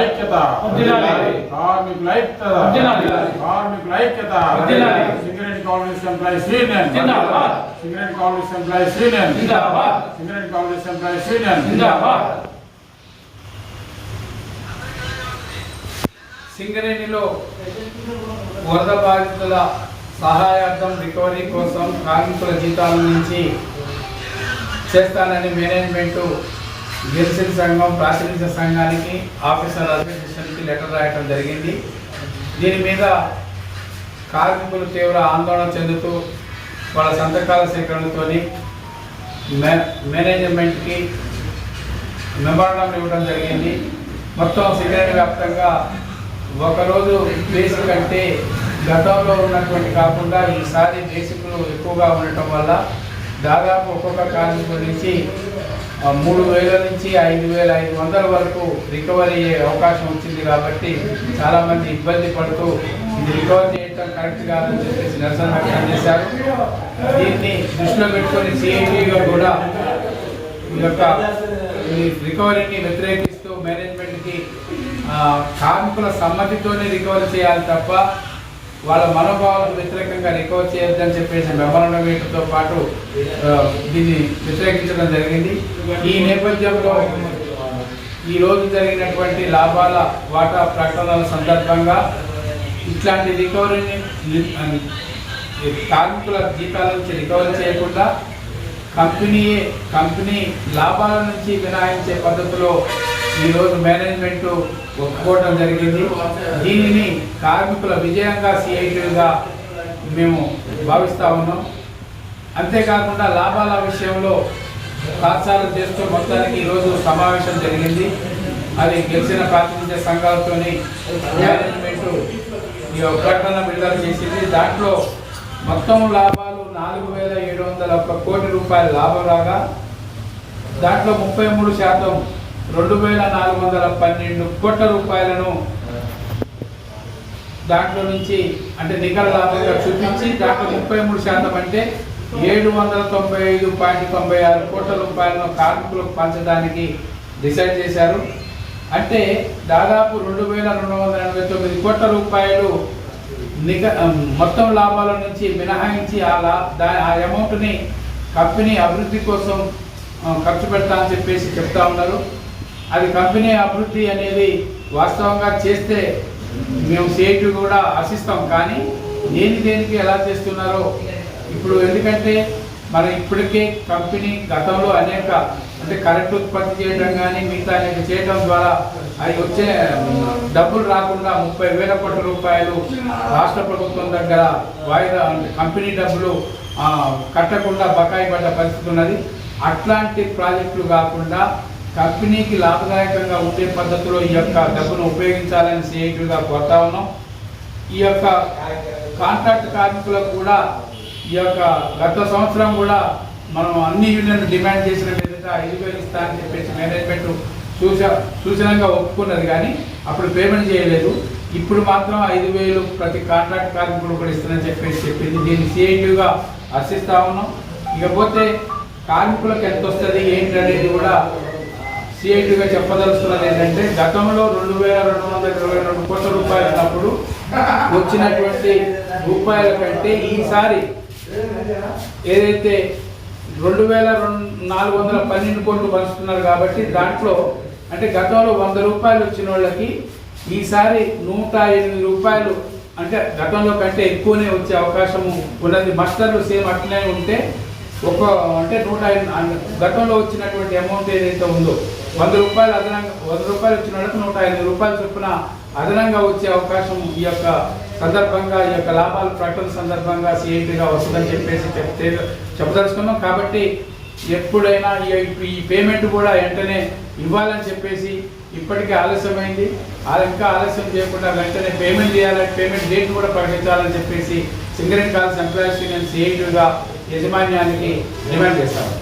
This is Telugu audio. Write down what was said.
ఐక్యత. కార్మికుల ఐక్యత. కార్మికుల ఐక్యత. Singareni Congress employees union. Singareni Congress employees union జిందాబాద్ సింగరేణి కాంగ్రెస్ ఎంప్లాయీస్ యూనియన్ జిందాబాద్ సింగరేణిలో వరద బాధితుల సహాయార్థం రికవరీ కోసం కార్మికుల జీతాల నుంచి చేస్తానని మేనేజ్మెంట్ గిరిసిల్ సంఘం ప్రాతినిధ్య సంఘానికి ఆఫీసర్ అసోసియేషన్కి లెటర్ రాయటం జరిగింది. దీని మీద కార్మికులు తీవ్ర ఆందోళన చెందుతూ వాళ్ళ సంతకాల సేకరణతో మే మేనేజ్మెంట్కి మెమోరాండం ఇవ్వడం జరిగింది. మొత్తం సిగరెట్ వ్యాప్తంగా ఒకరోజు ఫీజు కంటే గతంలో ఉన్నటువంటి కాకుండా ఈసారి బేసిక్లు ఎక్కువగా ఉండటం వల్ల దాదాపు ఒక్కొక్క కార్మికుడి నుంచి మూడు వేల నుంచి ఐదు వేల ఐదు వందల వరకు రికవరీ అయ్యే అవకాశం వచ్చింది కాబట్టి చాలామంది ఇబ్బంది పడుతూ ఇది రికవర్ చేయటం కరెక్ట్ కాదని చెప్పేసి నిరసన వ్యక్తం చేశారు. దీన్ని దృష్టిలో పెట్టుకొని సిఐటిగా కూడా ఈ యొక్క రికవరీని వ్యతిరేకిస్తూ మేనేజ్మెంట్కి కార్మికుల సమ్మతితోనే రికవరీ చేయాలి తప్ప వాళ్ళ మనోభావాలకు వ్యతిరేకంగా రికవర్ చేయొద్దని చెప్పేసి మెమరణం వేయడంతో పాటు దీన్ని వ్యతిరేకించడం జరిగింది. ఈ నేపథ్యంలో ఈ రోజు జరిగినటువంటి లాభాల వాటా ప్రకటనల సందర్భంగా ఇట్లాంటి రికవరీని కార్మికుల జీతాల నుంచి రికవరీ చేయకుండా కంపెనీ కంపెనీ లాభాల నుంచి మినహాయించే పద్ధతిలో ఈరోజు మేనేజ్మెంట్ ఒప్పుకోవడం జరిగింది. దీనిని కార్మికుల విజయంగా సిఐటిగా మేము భావిస్తా ఉన్నాం. అంతేకాకుండా లాభాల విషయంలో తాత్సారం చేస్తూ మొత్తానికి ఈరోజు సమావేశం జరిగింది. అది గెలిచిన ప్రాతినిధ్య సంఘాలతోని మేనేజ్మెంట్ ఈ యొక్క ప్రకటన విడుదల చేసింది. దాంట్లో మొత్తం లాభాలు నాలుగు వేల ఏడు వందల ఒక్క కోటి రూపాయల లాభం రాగా దాంట్లో ముప్పై మూడు శాతం రెండు వేల నాలుగు వందల పన్నెండు కోట్ల రూపాయలను దాంట్లో నుంచి అంటే నికర లాభంగా చూపించి దాంట్లో ముప్పై మూడు శాతం అంటే ఏడు వందల తొంభై ఐదు పాయింట్ తొంభై ఆరు కోట్ల రూపాయలను కార్మికులకు పంచడానికి డిసైడ్ చేశారు. అంటే దాదాపు రెండు వేల రెండు వందల ఎనభై తొమ్మిది కోట్ల రూపాయలు నిక మొత్తం లాభాల నుంచి మినహాయించి ఆ లా దా ఆ అమౌంట్ని కంపెనీ అభివృద్ధి కోసం ఖర్చు పెడతా అని చెప్పేసి చెప్తా ఉన్నారు. అది కంపెనీ అభివృద్ధి అనేది వాస్తవంగా చేస్తే మేము సేటు కూడా ఆశిస్తాం. కానీ దేని దేనికి ఎలా చేస్తున్నారో ఇప్పుడు ఎందుకంటే మరి ఇప్పటికే కంపెనీ గతంలో అనేక అంటే కరెంట్ ఉత్పత్తి చేయడం కానీ మిగతా అనేక చేయడం ద్వారా అవి వచ్చే డబ్బులు రాకుండా ముప్పై వేల కోట్ల రూపాయలు రాష్ట్ర ప్రభుత్వం దగ్గర వాయిదా కంపెనీ డబ్బులు కట్టకుండా బకాయి పడ్డ పరిస్థితి ఉన్నది. అట్లాంటి ప్రాజెక్టులు కాకుండా కంపెనీకి లాభదాయకంగా ఉండే పద్ధతిలో ఈ యొక్క డబ్బును ఉపయోగించాలని సిఐటిగా కోరుతా ఉన్నాం. ఈ యొక్క కాంట్రాక్ట్ కార్మికులకు కూడా ఈ యొక్క గత సంవత్సరం కూడా మనం అన్ని యూనియన్లు డిమాండ్ చేసిన విధంగా ఐదు వేలు ఇస్తా అని చెప్పేసి మేనేజ్మెంట్ సూచ సూచనగా ఒప్పుకున్నది కానీ అప్పుడు పేమెంట్ చేయలేదు. ఇప్పుడు మాత్రం ఐదు వేలు ప్రతి కాంట్రాక్ట్ కార్మికులు కూడా ఇస్తానని చెప్పేసి చెప్పింది. దీన్ని సిఐటిగా హర్షిస్తా ఉన్నాం. ఇకపోతే కార్మికులకు ఎంత వస్తుంది ఏంటి అనేది కూడా సిఐటిగా చెప్పదలుచుకున్నది ఏంటంటే గతంలో రెండు వేల రెండు వందల ఇరవై రెండు కోట్ల రూపాయలు ఉన్నప్పుడు వచ్చినటువంటి రూపాయల కంటే ఈసారి ఏదైతే రెండు వేల రెండు నాలుగు వందల పన్నెండు కోట్లు పంచుతున్నారు కాబట్టి దాంట్లో అంటే గతంలో వంద రూపాయలు వచ్చిన వాళ్ళకి ఈసారి నూట ఎనిమిది రూపాయలు అంటే గతంలో కంటే ఎక్కువనే వచ్చే అవకాశం ఉన్నది. మస్టర్లు సేమ్ అట్లనే ఉంటే ఒక అంటే నూట గతంలో వచ్చినటువంటి అమౌంట్ ఏదైతే ఉందో వంద రూపాయలు అదనంగా వంద రూపాయలు వచ్చిన వాళ్ళకి నూట ఎనిమిది రూపాయలు చొప్పున అదనంగా వచ్చే అవకాశం ఈ యొక్క సందర్భంగా ఈ యొక్క లాభాల ప్రకటన సందర్భంగా సిఐటిగా వస్తుందని చెప్పేసి చెప్తే చెప్పదలుచుకున్నాం. కాబట్టి ఎప్పుడైనా ఈ- ఈ పేమెంట్ కూడా వెంటనే ఇవ్వాలని చెప్పేసి ఇప్పటికే ఆలస్యమైంది. ఆ ఇంకా ఆలస్యం చేయకుండా వెంటనే పేమెంట్ చేయాలని పేమెంట్ డేట్ కూడా ప్రకటించాలని చెప్పేసి సింగరేట్ కాల్స్ ఎంప్లాయీస్ యూనియన్ సిఐటీగా యజమాన్యానికి డిమాండ్ చేస్తాము